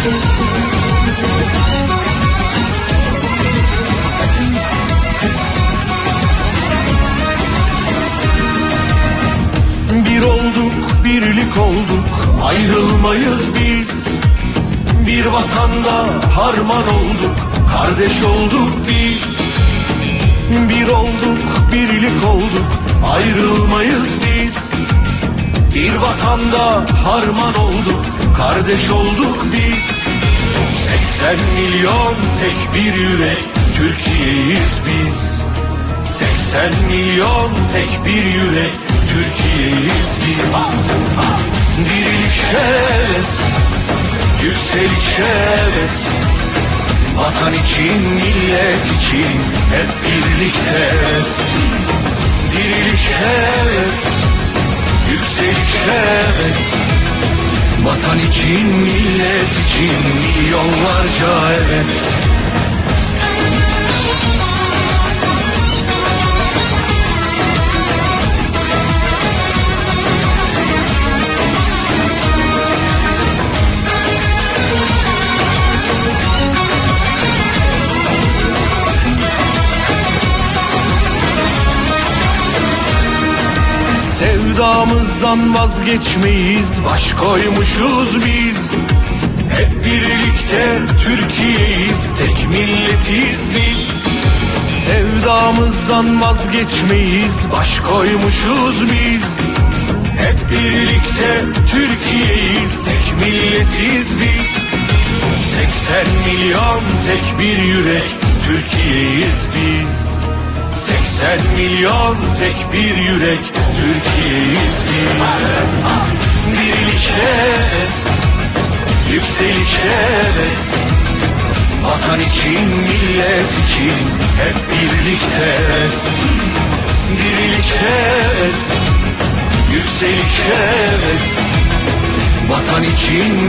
Bir olduk, birlik olduk, ayrılmayız biz. Bir vatanda harman olduk, kardeş olduk biz. Bir olduk, birlik olduk, ayrılmayız biz. Bir vatanda harman olduk, kardeş olduk biz. 80 milyon tek bir yürek, Türkiye'yiz biz. 80 milyon tek bir yürek, Türkiye'yiz biz. Diriliş evet, yükseliş evet. Vatan için, millet için hep birlikte. Diriliş evet, yükseliş evet. Vatan için, millet için milyonlarca evet. Sevdamızdan vazgeçmeyiz Baş koymuşuz biz. Hep birlikte Türkiye'yiz Tek milletiz biz. Sevdamızdan vazgeçmeyiz Baş koymuşuz biz. Hep birlikte Türkiye'yiz Tek milletiz biz. 80 milyon tek bir yürek Türkiye'yiz biz 80 milyon tek bir yürek Türkiye'yiz biz. Diriliş evet Yükseliş evet Vatan için millet için Hep birlikte evet Diriliş evet Yükseliş evet Vatan için